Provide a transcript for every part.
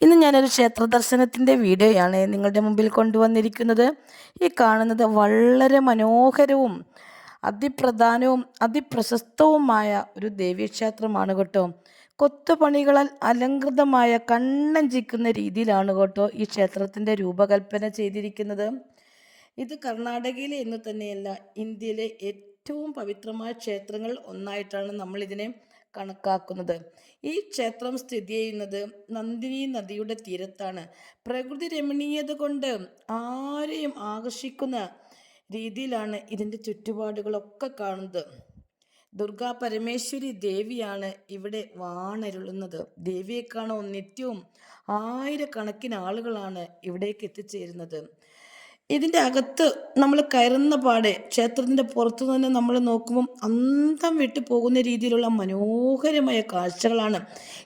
ഇന്ന് ഞാനൊരു ക്ഷേത്ര ദർശനത്തിന്റെ വീഡിയോയാണ് നിങ്ങളുടെ മുമ്പിൽ കൊണ്ടുവന്നിരിക്കുന്നത്. ഈ കാണുന്നത് വളരെ മനോഹരവും അതിപ്രധാനവും അതിപ്രശസ്തവുമായ ഒരു ദേവീക്ഷേത്രമാണ് കേട്ടോ. കൊത്തുപണികളാൽ അലങ്കൃതമായ കണ്ണഞ്ചിക്കുന്ന രീതിയിലാണ് കേട്ടോ ഈ ക്ഷേത്രത്തിന്റെ രൂപകൽപ്പന ചെയ്തിരിക്കുന്നത്. ഇത് കർണാടകയിലെ എന്ന് തന്നെയല്ല ഇന്ത്യയിലെ ഏറ്റവും പവിത്രമായ ക്ഷേത്രങ്ങൾ ഒന്നായിട്ടാണ് നമ്മൾ ഇതിനെ കണക്കാക്കുന്നത്. ഈ ക്ഷേത്രം സ്ഥിതി ചെയ്യുന്നത് നന്ദിനി നദിയുടെ തീരത്താണ്. പ്രകൃതി രമണീയത കൊണ്ട് ആരെയും ആകർഷിക്കുന്ന രീതിയിലാണ് ഇതിന്റെ ചുറ്റുപാടുകളൊക്കെ കാണുന്നത്. ദുർഗാ പരമേശ്വരി ദേവിയാണ് ഇവിടെ വാണരുളുന്നത്. ദേവിയെ കാണാൻ നിത്യവും ആയിരക്കണക്കിന് ആളുകളാണ് ഇവിടേക്ക് എത്തിച്ചേരുന്നത്. ഇതിന്റെ അകത്ത് നമ്മൾ കയറുന്ന പാടെ ക്ഷേത്രത്തിന്റെ പുറത്തു തന്നെ നമ്മൾ നോക്കുമ്പം അന്തം വിട്ടു പോകുന്ന രീതിയിലുള്ള മനോഹരമായ കാഴ്ചകളാണ്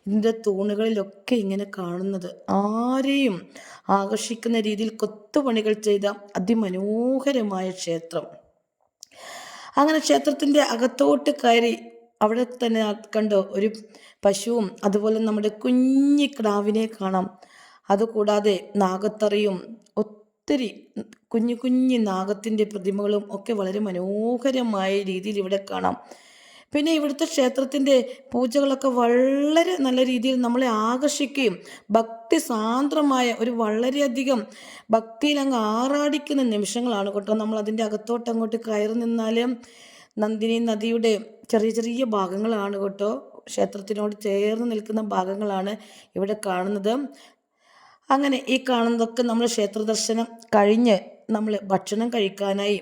ഇതിന്റെ തൂണുകളിലൊക്കെ ഇങ്ങനെ കാണുന്നത്. ആരെയും ആകർഷിക്കുന്ന രീതിയിൽ കൊത്തുപണികൾ ചെയ്ത അതിമനോഹരമായ ക്ഷേത്രം. അങ്ങനെ ക്ഷേത്രത്തിന്റെ അകത്തോട്ട് കയറി അവിടെ തന്നെ കണ്ടോ ഒരു പശുവും അതുപോലെ നമ്മുടെ കുഞ്ഞി ക്രാവിനെ കാണാം. അതുകൂടാതെ നാഗത്തറയും ഒത്തിരി കുഞ്ഞു കുഞ്ഞു നാഗത്തിന്റെ പ്രതിമകളും ഒക്കെ വളരെ മനോഹരമായ രീതിയിൽ ഇവിടെ കാണാം. പിന്നെ ഇവിടുത്തെ ക്ഷേത്രത്തിന്റെ പൂജകളൊക്കെ വളരെ നല്ല രീതിയിൽ നമ്മളെ ആകർഷിക്കുകയും ഭക്തി സാന്ദ്രമായ ഒരു വളരെയധികം ഭക്തിയിൽ അങ്ങ് ആറാടിക്കുന്ന നിമിഷങ്ങളാണ് കേട്ടോ. നമ്മൾ അതിന്റെ അകത്തോട്ട് അങ്ങോട്ട് കയറി നിന്നാൽ നന്ദിനി നദിയുടെ ചെറിയ ചെറിയ ഭാഗങ്ങളാണ് കേട്ടോ. ക്ഷേത്രത്തിനോട് ചേർന്ന് നിൽക്കുന്ന ഭാഗങ്ങളാണ് ഇവിടെ കാണുന്നത്. അങ്ങനെ ഈ കാണുന്നതൊക്കെ നമ്മൾ ക്ഷേത്ര ദർശനം കഴിഞ്ഞ് നമ്മൾ ഭക്ഷണം കഴിക്കാനായി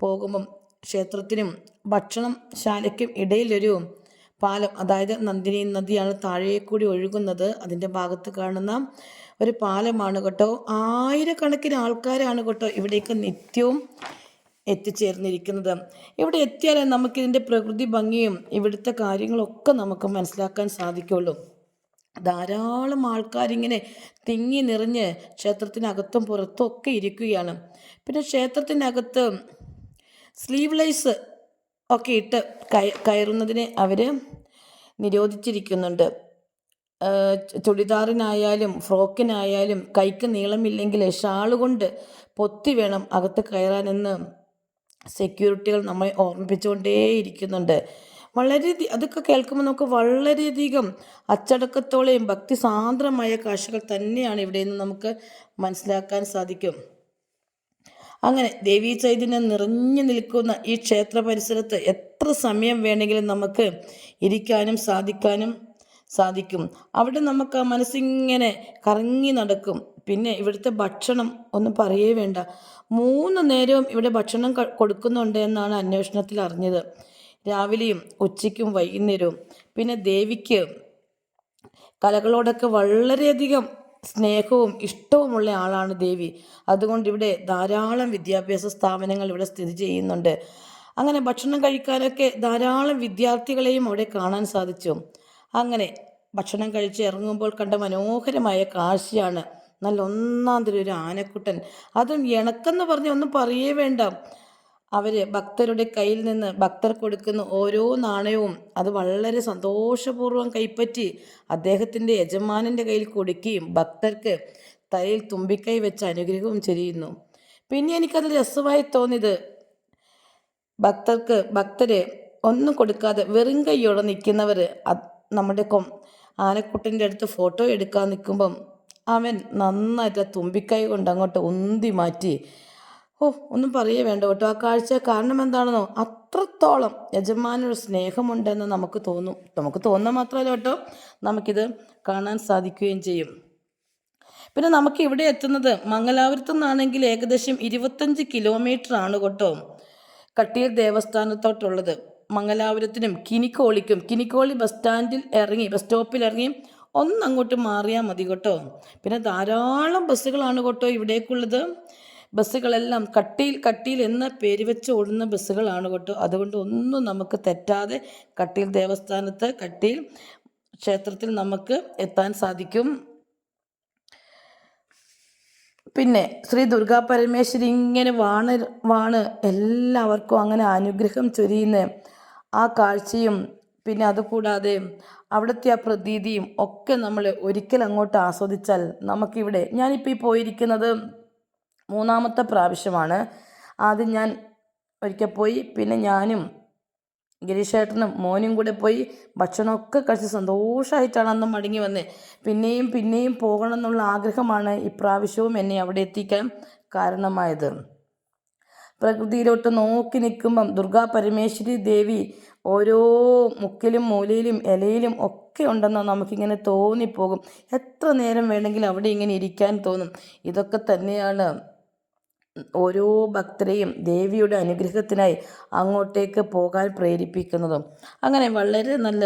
പോകുമ്പം ക്ഷേത്രത്തിനും ഭക്ഷണം ശാലയ്ക്കും ഇടയിലൊരു പാലം അതായത് നന്ദിനി നദിയാണ് താഴെ കൂടി ഒഴുകുന്നത്. അതിന്റെ ഭാഗത്ത് കാണുന്ന ഒരു പാലമാണ് കേട്ടോ. ആയിരക്കണക്കിന് ആൾക്കാരാണ് കേട്ടോ ഇവിടേക്ക് നിത്യവും എത്തിച്ചേർന്നിരിക്കുന്നത്. ഇവിടെ എത്തിയാലേ നമുക്കിതിന്റെ പ്രകൃതി ഭംഗിയും ഇവിടുത്തെ കാര്യങ്ങളൊക്കെ നമുക്ക് മനസ്സിലാക്കാൻ സാധിക്കുള്ളൂ. ധാരാളം ആൾക്കാരിങ്ങനെ തിങ്ങി നിറഞ്ഞ് ക്ഷേത്രത്തിനകത്തും പുറത്തും ഒക്കെ ഇരിക്കുകയാണ്. പിന്നെ ക്ഷേത്രത്തിനകത്ത് സ്ലീവ്ലെസ് ഒക്കെ ഇട്ട് കയ കയറുന്നതിനെ അവർ നിരോധിച്ചിരിക്കുന്നുണ്ട്. ചുടിദാറിനായാലും ഫ്രോക്കിനായാലും കൈക്ക് നീളമില്ലെങ്കിൽ ഷാൾ കൊണ്ട് പൊത്തി വേണം അകത്ത് കയറാനെന്ന് സെക്യൂരിറ്റികൾ നമ്മളെ ഓർമ്മിപ്പിച്ചുകൊണ്ടേയിരിക്കുന്നുണ്ട്. വളരെ അതൊക്കെ കേൾക്കുമ്പോൾ നമുക്ക് വളരെയധികം അച്ചടക്കത്തോടെയും ഭക്തി സാന്ദ്രമായ കാഴ്ചകൾ തന്നെയാണ് ഇവിടെ നിന്ന് നമുക്ക് മനസ്സിലാക്കാൻ സാധിക്കും. അങ്ങനെ ദേവീ ചൈതന്യം നിറഞ്ഞു നിൽക്കുന്ന ഈ ക്ഷേത്ര പരിസരത്ത് എത്ര സമയം വേണമെങ്കിലും നമുക്ക് ഇരിക്കാനും സാധിക്കാനും സാധിക്കും. അവിടെ നമുക്ക് ആ മനസ്സിങ്ങനെ കറങ്ങി നടക്കും. പിന്നെ ഇവിടുത്തെ ഭക്ഷണം ഒന്നും പറയേ വേണ്ട. മൂന്ന് നേരവും ഇവിടെ ഭക്ഷണം കൊടുക്കുന്നുണ്ട് എന്നാണ് അന്വേഷണത്തിൽ അറിഞ്ഞത്. രാവിലെയും ഉച്ചയ്ക്കും വൈകുന്നേരവും. പിന്നെ ദേവിക്ക് കലകളോടൊക്കെ വളരെയധികം സ്നേഹവും ഇഷ്ടവുമുള്ള ആളാണ് ദേവി. അതുകൊണ്ട് ഇവിടെ ധാരാളം വിദ്യാഭ്യാസ സ്ഥാപനങ്ങൾ ഇവിടെ സ്ഥിതി ചെയ്യുന്നുണ്ട്. അങ്ങനെ ഭക്ഷണം കഴിക്കാനൊക്കെ ധാരാളം വിദ്യാർത്ഥികളെയും അവിടെ കാണാൻ സാധിച്ചു. അങ്ങനെ ഭക്ഷണം കഴിച്ച് ഇറങ്ങുമ്പോൾ കണ്ട മനോഹരമായ കാഴ്ചയാണ്. നല്ല ഒന്നാം തരം ഒരു ആനക്കുട്ടൻ. അതും ഇണക്കെന്ന് പറഞ്ഞ് ഒന്നും പറയേ വേണ്ട. അവർ ഭക്തരുടെ കയ്യിൽ നിന്ന് ഭക്തർ കൊടുക്കുന്ന ഓരോ നാണയവും അത് വളരെ സന്തോഷപൂർവം കൈപ്പറ്റി അദ്ദേഹത്തിന്റെ യജമാനന്റെ കയ്യിൽ കൊടുക്കുകയും ഭക്തർക്ക് തലയിൽ തുമ്പിക്കൈ വെച്ച് അനുഗ്രഹവും ചെയ്യുന്നു. പിന്നെ എനിക്കത് രസമായി തോന്നിയത് ഭക്തർക്ക് ഭക്തരെ ഒന്നും കൊടുക്കാതെ വെറും കൈയോടെ നിൽക്കുന്നവർ നമ്മുടെ കൊം ആനക്കുട്ടന്റെ അടുത്ത് ഫോട്ടോ എടുക്കാൻ നിൽക്കുമ്പം അവൻ നന്നായിട്ട് തുമ്പിക്കൈ കൊണ്ട് അങ്ങോട്ട് ഉന്തി മാറ്റി ഓ ഒന്നും പറയേ വേണ്ട കേട്ടോ. ആ കാഴ്ച കാരണം എന്താണെന്നോ? അത്രത്തോളം യജമാനൊരു സ്നേഹമുണ്ടെന്ന് നമുക്ക് തോന്നും. നമുക്ക് തോന്നുന്ന മാത്രമല്ല കേട്ടോ നമുക്കിത് കാണാൻ സാധിക്കുകയും ചെയ്യും. പിന്നെ നമുക്ക് ഇവിടെ എത്തുന്നത് മംഗലാപുരത്തു നിന്നാണെങ്കിൽ ഏകദേശം ഇരുപത്തഞ്ച് കിലോമീറ്റർ ആണ് കേട്ടോ കട്ടിയൂർ ദേവസ്ഥാനത്തോട്ടുള്ളത്. മംഗലാപുരത്തിനും കിനിക്കോളിക്കും കിനിക്കോളി ബസ് സ്റ്റാൻഡിൽ ഇറങ്ങി ബസ് സ്റ്റോപ്പിൽ ഇറങ്ങി ഒന്നങ്ങോട്ട് മാറിയാൽ മതി കേട്ടോ. പിന്നെ ധാരാളം ബസ്സുകളാണ് കേട്ടോ ഇവിടേക്കുള്ളത്. ബസ്സുകളെല്ലാം കട്ടിയിൽ കട്ടിയിൽ എന്ന പേര് വെച്ച് ഓടുന്ന ബസ്സുകളാണ് കേട്ടോ. അതുകൊണ്ട് ഒന്നും നമുക്ക് തെറ്റാതെ കട്ടിയിൽ ദേവസ്ഥാനത്ത് കട്ടിയിൽ ക്ഷേത്രത്തിൽ നമുക്ക് എത്താൻ സാധിക്കും. പിന്നെ ശ്രീ ദുർഗാ പരമേശ്വരി ഇങ്ങനെ വാണ വാണ് എല്ലാവർക്കും അങ്ങനെ അനുഗ്രഹം ചൊരിയുന്ന ആ കാഴ്ചയും പിന്നെ അതുകൂടാതെ അവിടുത്തെ ആ പ്രതീതിയും ഒക്കെ നമ്മൾ ഒരിക്കൽ അങ്ങോട്ട് ആസ്വദിച്ചാൽ നമുക്കിവിടെ ഞാനിപ്പോൾ ഈ പോയിരിക്കുന്നത് മൂന്നാമത്തെ പ്രാവശ്യമാണ്. ആദ്യം ഞാൻ ഒരിക്കൽ പോയി പിന്നെ ഞാനും ഗിരീഷേട്ടനും മോനും കൂടെ പോയി ഭക്ഷണമൊക്കെ കഴിച്ച് സന്തോഷമായിട്ടാണ് അന്ന് മടങ്ങി വന്നത് പിന്നെയും പിന്നെയും പോകണം എന്നുള്ള ആഗ്രഹമാണ് ഇപ്രാവശ്യവും എന്നെ അവിടെ എത്തിക്കാൻ കാരണമായത്. പ്രകൃതിയിലോട്ട് നോക്കി നിൽക്കുമ്പം ദുർഗാ പരമേശ്വരി ദേവി ഓരോ മുക്കിലും മൂലയിലും ഇലയിലും ഒക്കെ ഉണ്ടെന്ന് നമുക്കിങ്ങനെ തോന്നിപ്പോകും. എത്ര നേരം വേണമെങ്കിലും അവിടെ ഇങ്ങനെ ഇരിക്കാൻ തോന്നും. ഇതൊക്കെ തന്നെയാണ് ഓരോ ഭക്തരെയും ദേവിയുടെ അനുഗ്രഹത്തിനായി അങ്ങോട്ടേക്ക് പോകാൻ പ്രേരിപ്പിക്കുന്നതും. അങ്ങനെ വളരെ നല്ല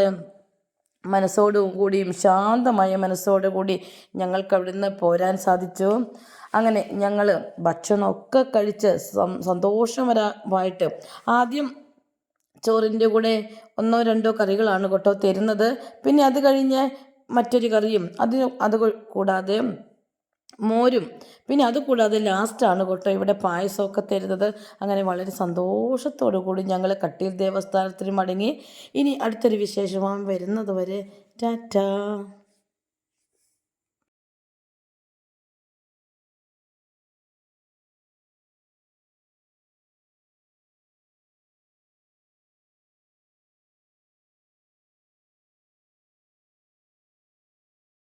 മനസ്സോടുകൂടിയും ശാന്തമായ മനസ്സോടുകൂടി ഞങ്ങൾക്ക് അവിടുന്ന് പോരാൻ സാധിച്ചു. അങ്ങനെ ഞങ്ങൾ ഭക്ഷണമൊക്കെ കഴിച്ച് സന്തോഷമരമായിട്ട് ആദ്യം ചോറിന്റെ കൂടെ ഒന്നോ രണ്ടോ കറികളാണ് കേട്ടോ തരുന്നത്. പിന്നെ അത് കഴിഞ്ഞ് മറ്റൊരു കറിയും അതിന് അത് കൂടാതെ മോരും. പിന്നെ അത് കൂടാതെ ലാസ്റ്റാണ് കേട്ടോ ഇവിടെ പായസമൊക്കെ തരുന്നത്. അങ്ങനെ വളരെ സന്തോഷത്തോടു കൂടി ഞങ്ങൾ കട്ടിയിൽ ദേവസ്ഥാനത്തിന് മടങ്ങി. ഇനി അടുത്തൊരു വിശേഷമാം വരുന്നത് വരെ ടാറ്റാ.